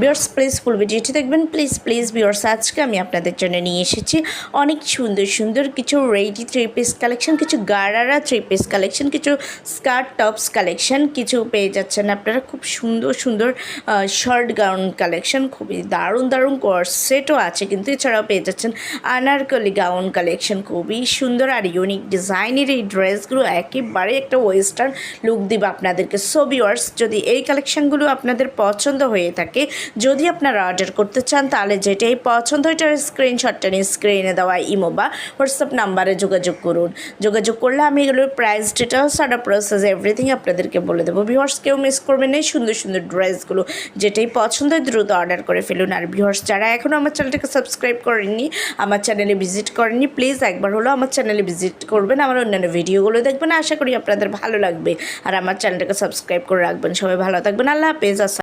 Viewers please full ভিডিওটি দেখবেন। Please please viewers আজকে আমি আপনাদের জন্য নিয়ে এসেছি অনেক সুন্দর সুন্দর কিছু রেডি থ্রি পিস কালেকশন কিছু গারারা থ্রি পিস কালেকশন কিছু স্কার্ট টপস কালেকশন কিছু পেয়ে যাচ্ছেন আপনারা। খুব সুন্দর সুন্দর শর্ট গাউন কালেকশন খুবই দারুণ দারুণ সেটও আছে কিন্তু এছাড়াও পেয়ে যাচ্ছেন আনারকলি গাউন কালেকশন খুবই সুন্দর আর ইউনিক ডিজাইনের এই ড্রেসগুলো একেবারে একটা ওয়েস্টার্ন লুক দিবে আপনাদেরকে। সো ভিউয়ার্স যদি এই কালেকশনগুলো আপনাদের পছন্দ হয়ে থাকে যদি আপনারা অর্ডার করতে চান, তাহলে যেটাই পছন্দ ওইটার স্ক্রিনশটটা নিয়ে স্ক্রিনে দেওয়া ইমো বা হোয়াটসঅ্যাপ নাম্বারে যোগাযোগ করুন। যোগাযোগ করলে আমি এগুলোর প্রাইস ডিটেলস আর প্রসেস এভরিথিং আপনাদেরকে বলে দেবো। ভিউয়ার্স কেউ মিস করবেন এই সুন্দর সুন্দর ড্রেসগুলো যেটাই পছন্দ দ্রুত অর্ডার করে ফেলুন। আর ভিউয়ার্স যারা এখনও আমার চ্যানেলটাকে সাবস্ক্রাইব করেননি, আমার চ্যানেলে ভিজিট করেননি প্লিজ একবার হলো আমার চ্যানেলে ভিজিট করবেন। আমার অন্যান্য ভিডিওগুলো দেখবেন। আশা করি আপনাদের ভালো লাগবে। আর আমার চ্যানেলটাকে সাবস্ক্রাইব করে রাখবেন। সবাই ভালো থাকবেন। আল্লাহ হাফেজ।